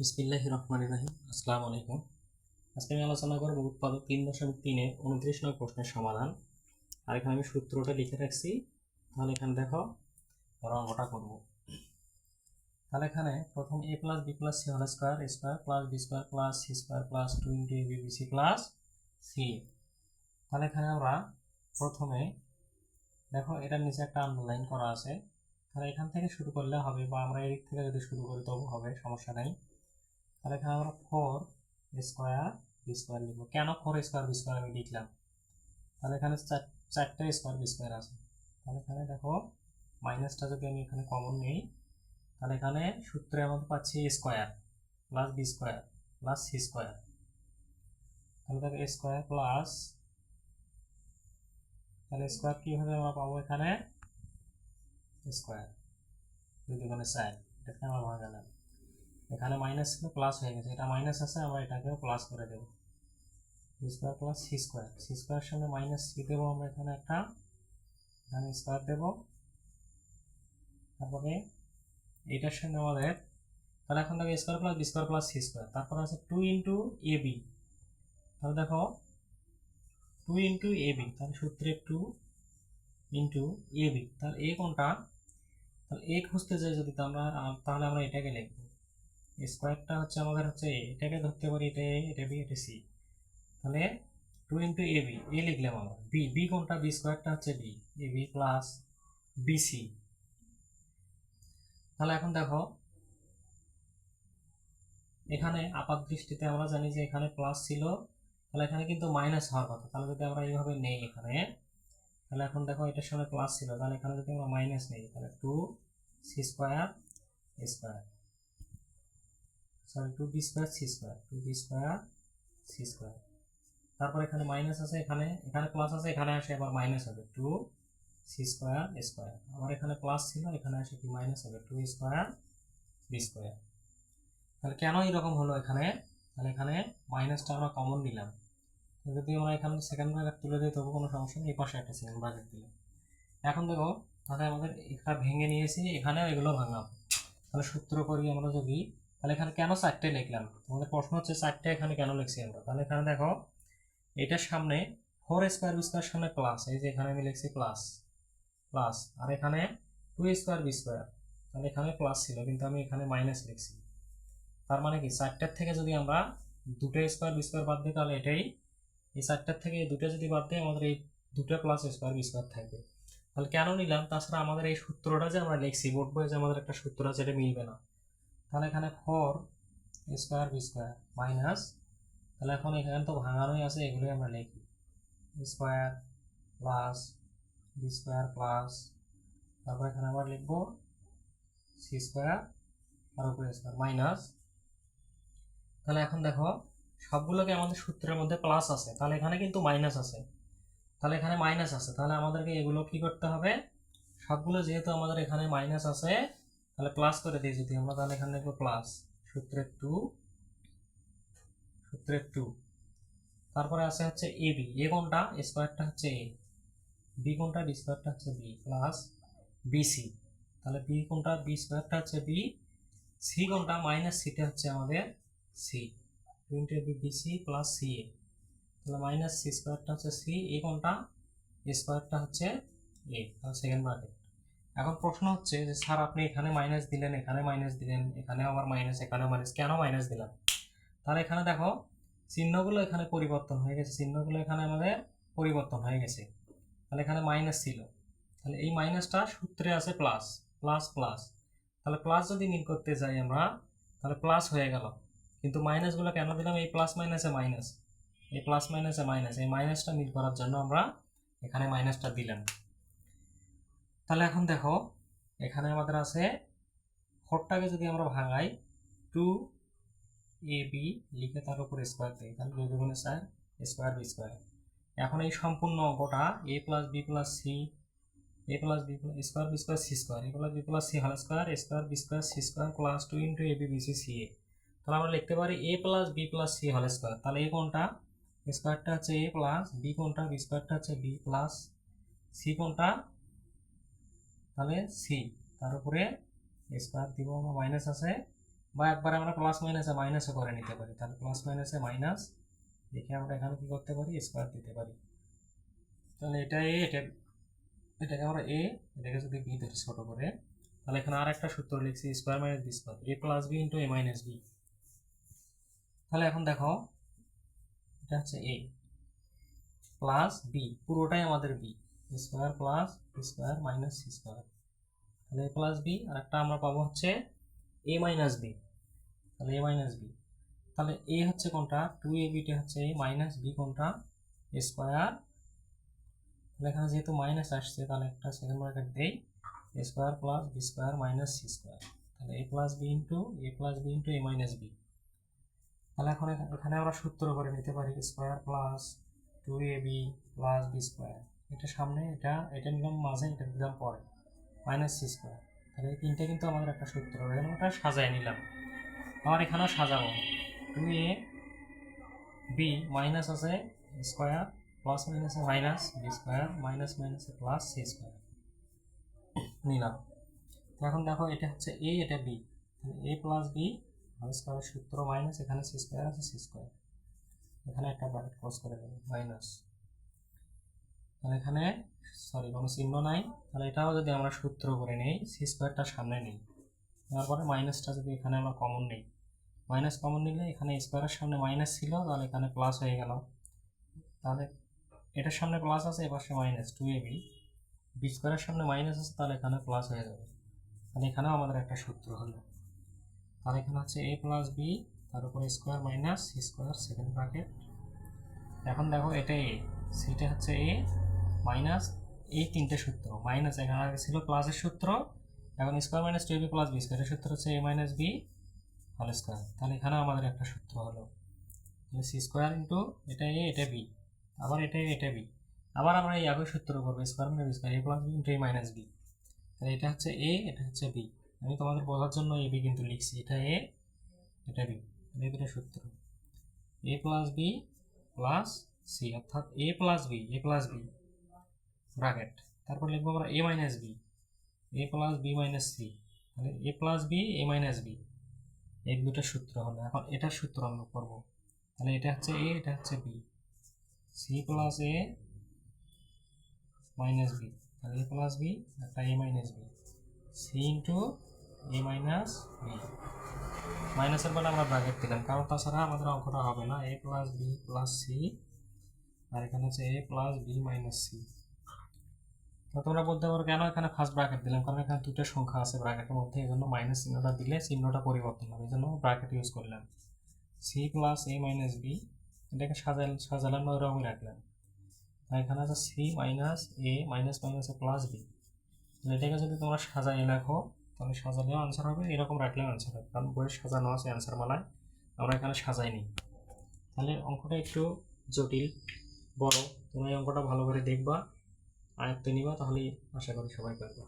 বিসমিল্লাহ রহমান রাহিম। আসসালামু আলাইকুম। আজকে আমি আলোচনা করব উৎপাদক তিন দশমিক তিনের উনত্রিশ নয় প্রশ্নের সমাধান। আর এখানে আমি সূত্রটা লিখে রাখছি। তাহলে এখানে দেখো অঙ্কটা করব। তাহলে এখানে প্রথম A plus B plus C whole square square plus B square plus C square plus two into A B C plus C তাহলে এখানে আমরা প্রথমে দেখো, এটার নিচে একটা আন্ডারলাইন করা আছে। তাহলে এখান থেকে শুরু করলে হবে বা আমরা এদিক থেকে যদি শুরু করি তবু হবে, সমস্যা নেই। তাহলে এখানে আমরা ফোর স্কোয়ার বি স্কোয়ার লিখব। কেন ফোর স্কোয়ার বি স্কোয়ার আমি লিখলাম? তাহলে এখানে চার- চারটে স্কোয়ার বি স্কোয়ার আছে। তাহলে এখানে দেখো মাইনাসটা যদি আমি এখানে কমন নিই, তাহলে এখানে সূত্রে আমাদের পাচ্ছি square plus B square plus C square তাহলে দেখো স্কোয়ার প্লাস তাহলে স্কোয়ার কীভাবে আমরা পাবো এখানে? স্কোয়ার দুই দুগুণে চার এটাকে আমরা ভাঙালাম এখানে মাইনাস ছিল প্লাস হয়ে গেছে। এটা মাইনাস আছে, আমরা এটাকেও প্লাস করে দেব। Square plus C square C square সঙ্গে মাইনাস সি দেবো আমরা এখানে একটা? এখানে স্কোয়ার দেব। তারপরে এইটার সঙ্গে আমাদের, তাহলে এখন দেখো square plus B square plus C square তারপর আছে টু ইন্টু এ বি তাহলে দেখো টু ইন্টু এ বি তাহলে সূত্রে টু ইন্টু এ বি তাহলে এ কোনটা? তাহলে এ খুঁজতে যাই যদি আমরা তাহলে আমরা এটাকে লিখব। স্কোয়ারটা হচ্ছে আমাদের হচ্ছে A, এটাকে ধরতে পারি এটা A, এটা বি এটা সি তাহলে two into A B A লিখলাম আমরা। বি বি কোনটা? বি স্কোয়ারটা হচ্ছে B A B plus BC তাহলে এখন দেখো এখানে আপাত দৃষ্টিতে আমরা জানি যে এখানে প্লাস ছিল তাহলে এখানে কিন্তু মাইনাস হওয়ার কথা। তাহলে যদি আমরা এইভাবে নেই এখানে তাহলে এখন দেখো এটার সঙ্গে প্লাস ছিল। তাহলে এখানে যদি আমরা মাইনাস নেই তাহলে two C square square sorry two B square C square two B square C square তারপর এখানে মাইনাস আছে, এখানে এখানে প্লাস আছে, এখানে আসে আবার মাইনাস হবে টু সি স্কোয়ার স্কোয়ার আবার এখানে প্লাস ছিল, এখানে আসে কি মাইনাস হবে টু স্কোয়ার বি স্কোয়ার তাহলে কেন এরকম হলো এখানে? তাহলে এখানে মাইনাসটা আমরা কমন নিলাম। যদি আমরা এখানে সেকেন্ড ব্র্যাকেট তুলে দিই, তবু কোনো সমস্যা নেই, এই পাশে একটা সেকেন্ড ব্র্যাকেট দিলাম। এখন দেখো, তাহলে আমাদের এটা ভেঙে নিয়েছি, এখানেও এগুলো ভাঙাবো তাহলে সূত্র করি আমরা যদি তাহলে এখানে কেন চারটে লিখলাম? তোমাদের প্রশ্ন হচ্ছে চারটে এখানে কেন লিখছি আমরা? তাহলে এখানে দেখো, এটার সামনে ফোর স্কোয়ার বি স্কোয়ার সামনে প্লাস এই যে এখানে আমি লিখছি প্লাস প্লাস আর এখানে টু স্কোয়ার বি স্কোয়ার তাহলে এখানে প্লাস ছিল, কিন্তু আমি এখানে মাইনাস লিখছি। তার মানে কি? চারটার থেকে যদি আমরা দুটো স্কোয়ার বি স্কোয়ার বাদ দিই, তাহলে এটাই, এই চারটার থেকে দুটো যদি বাদ দিই, আমাদের এই দুটো প্লাস স্কোয়ার বি স্কোয়ার থাকবে। তাহলে কেন নিলাম? তাছাড়া আমাদের এই সূত্রটা যে আমরা লিখছি বোর্ড বইয়ে যে আমাদের একটা সূত্র আছে, এটা মিলবে না। তাহলে এখানে four square B square minus তাহলে এখন এখানে তো ভাঙানোই আছে, এগুলোই আমরা লিখি। Square plus B square plus তারপর এখানে আবার লিখব সি স্কোয়ার তার উপরে স্কোয়ার মাইনাস তাহলে এখন দেখো, সবগুলোকে আমাদের সূত্রের মধ্যে প্লাস আছে, তাহলে এখানে কিন্তু মাইনাস আছে। তাহলে এখানে মাইনাস আছে, তাহলে আমাদেরকে এগুলো কি করতে হবে? সবগুলো যেহেতু আমাদের এখানে মাইনাস আছে তাহলে প্লাস করে দিই যদি আমরা তাহলে এখানে লিখব প্লাস সূত্রের টু সূত্রের টু তারপরে আছে হচ্ছে এ বি এ কোনটা? স্কোয়ারটা হচ্ছে এ বি কোনটা? বি স্কোয়ারটা হচ্ছে বি প্লাস বিসি তাহলে বি কোনটা? বি স্কোয়ারটা হচ্ছে বি সি কোনটা? মাইনাস সিটা হচ্ছে আমাদের C twenty B BC plus C A তাহলে মাইনাস সি স্কোয়ারটা হচ্ছে সি এ কোনটা? স্কোয়ারটা হচ্ছে এ তাহলে সেকেন্ড ব্র্যাকেট এখন প্রশ্ন হচ্ছে যে, স্যার, আপনি এখানে মাইনাস দিলেন, এখানে মাইনাস দিলেন, এখানেও আবার মাইনাস এখানেও মাইনাস কেন মাইনাস দিলাম? তাহলে এখানে দেখো, চিহ্নগুলো এখানে পরিবর্তন হয়ে গেছে, চিহ্নগুলো এখানে আমাদের পরিবর্তন হয়ে গেছে। তাহলে এখানে মাইনাস ছিল। তাহলে এই মাইনাসটা সূত্রে আছে প্লাস প্লাস প্লাস তাহলে প্লাস যদি মিল করতে যাই আমরা, তাহলে প্লাস হয়ে গেল। কিন্তু মাইনাসগুলো কেন দিলাম? এই প্লাস মাইনাসে মাইনাস এই প্লাস মাইনাসে মাইনাস এই মাইনাসটা মিল করার জন্য আমরা এখানে মাইনাসটা দিলাম। তাহলে এখন দেখো, এখানে আমাদের আছে ফোরটাকে যদি আমরা ভাঙাই টু এ বি লিখে তার উপর স্কোয়ার দিই, তাহলে দুই দুগুণে স্যার স্কোয়ার বি স্কোয়ার এখন এই সম্পূর্ণ অঙ্কটা A plus B plus C A plus B plus square B square C square A plus B plus C হল square square B square C square plus two into A B B C C A তাহলে আমরা লিখতে পারি A plus B plus C হল square তাহলে A কোনটা স্কোয়ারটা হচ্ছে এ প্লাস বি কোনটা বি স্কোয়ারটা হচ্ছে বি প্লাস সি কোনটা তাহলে সি তার উপরে স্কোয়ার দিব আমরা মাইনাস আছে, বা একবার আমরা প্লাস মাইনাসে মাইনাসও করে নিতে পারি, তাহলে প্লাস মাইনাসে মাইনাস দেখে আমরা এখানে কী করতে পারি? স্কোয়ার দিতে পারি। তাহলে এটা এ এটা, এটাকে আমরা এ এটাকে যদি বি ধরি ছোটো করে, তাহলে এখানে আর একটা সূত্র লিখছি square minus B square A plus B into A minus B তাহলে এখন দেখো, এটা হচ্ছে এ প্লাস বি পুরোটাই আমাদের B square plus square minus C square. তাহলে এ প্লাস বি আর একটা আমরা পাবো হচ্ছে এ মাইনাস বি। তাহলে এ মাইনাস বি। তাহলে এ হচ্ছে কোনটা? টু এ বিটা হচ্ছে এ মাইনাস বি কোনটা? স্কোয়ার। তাহলে এখানে যেহেতু মাইনাস আসছে, তাহলে একটা সেকেন্ড ব্র্যাকেট দেই। Square plus B square minus C square. তাহলে A plus B into, A plus B into, A minus B. তাহলে এখন এখানে আমরা সূত্র করে নিতে পারি square plus two A B plus B square. এটা সামনে, এটা এটা নিলাম মাঝে, এটা দিলাম পরে। মাইনাস সি স্কোয়ার তাহলে এই তিনটে কিন্তু আমাদের একটা সূত্র। এখানে ওটা সাজায় নিলাম। আমার এখানেও সাজাবো। টু এ বি মাইনাস আছে স্কোয়ার প্লাস মাইনাসে মাইনাস বি স্কোয়ার মাইনাস মাইনাসে প্লাস সি স্কোয়ার নিলাম। তো এখন দেখো, এটা হচ্ছে এ এটা B A plus B whole square সূত্র মাইনাস এখানে সি স্কোয়ার আছে সি স্কোয়ার এখানে একটা ব্র্যাকেট ক্লোজ করে দেবো মাইনাস তাহলে এখানে সরি কোনো চিহ্ন নাই। তাহলে এটাও যদি আমরা সূত্র করে নিই সি স্কোয়ারটা সামনে নিই। নেওয়ার পরে মাইনাসটা যদি এখানে আমরা কমন নিই। মাইনাস কমন নিলে এখানে স্কোয়ারের সামনে মাইনাস ছিল, তাহলে এখানে প্লাস হয়ে গেল। তাহলে এটার সামনে প্লাস আছে এপাশে minus two A B B স্কোয়ারের সামনে মাইনাস আছে, তাহলে এখানে প্লাস হয়ে যাবে। তাহলে এখানেও আমাদের একটা সূত্র হলো। তাহলে এখানে হচ্ছে এ প্লাস বি তার উপরে square minus square second bracket এখন দেখো এটা এ সিটা হচ্ছে এ মাইনাস এই তিনটে সূত্র। মাইনাস এখানে আগে ছিল প্লাসের সূত্র, এখন square minus two B plus B স্কোয়ারের সূত্র হচ্ছে A minus B whole square তাহলে এখানেও আমাদের একটা সূত্র হলো। সি স্কোয়ার ইন্টু এটা এ এটা বি আবার এটা এটা বি আবার আমরা এই একই সূত্র করব square minus B square A plus B into A minus B তাহলে এটা হচ্ছে এ এটা হচ্ছে বি আমি তোমাদের বোঝার জন্য এ বি কিন্তু লিখছি, এটা এ এটা বি এই দুটো সূত্র। A plus B plus C অর্থাৎ A plus B A plus B bracket তারপর লিখব আমরা A minus B A plus B minus C তাহলে A plus B A minus B এই দুটো সূত্র হলো। এখন এটার সূত্র আমরা করব। তাহলে এটা হচ্ছে এ এটা হচ্ছে B C plus A minus B তাহলে এ প্লাস বি একটা A minus B C into A minus B মাইনাসের বেলা আমরা ব্র্যাকেট দিলাম। কারণ তাছাড়া আমাদের অঙ্কটা হবে না। A plus B plus C আর এখানে হচ্ছে A plus B minus C তোমরা বলতে পারো কেন এখানে ফার্স্ট ব্র্যাকেট দিলাম? কারণ এখানে দুটো সংখ্যা আছে ব্র্যাকেটের মধ্যে এই জন্য মাইনাস চিহ্নটা দিলে চিহ্নটা পরিবর্তন হবে। এই জন্য ব্র্যাকেট ইউজ করলাম। C plus A minus B এটাকে সাজাল, সাজালাম না ওরকমই রাখলাম। এখানে আছে সি মাইনাস এ মাইনাস মাইনাসে প্লাস বি এটাকে যদি তোমরা সাজাই রাখো তাহলে সাজালেও আনসার হবে, এরকম রাখলেও আনসার হবে। কারণ বইয়ে সাজানো আছে অ্যান্সার মালায় আমরা এখানে সাজাইনি। তাহলে অঙ্কটা একটু জটিল, বড়। তোমরা এই অঙ্কটা ভালো করে দেখবা। আয়ত্তে নিবা তাহলে আশা করি সবাই পারবা।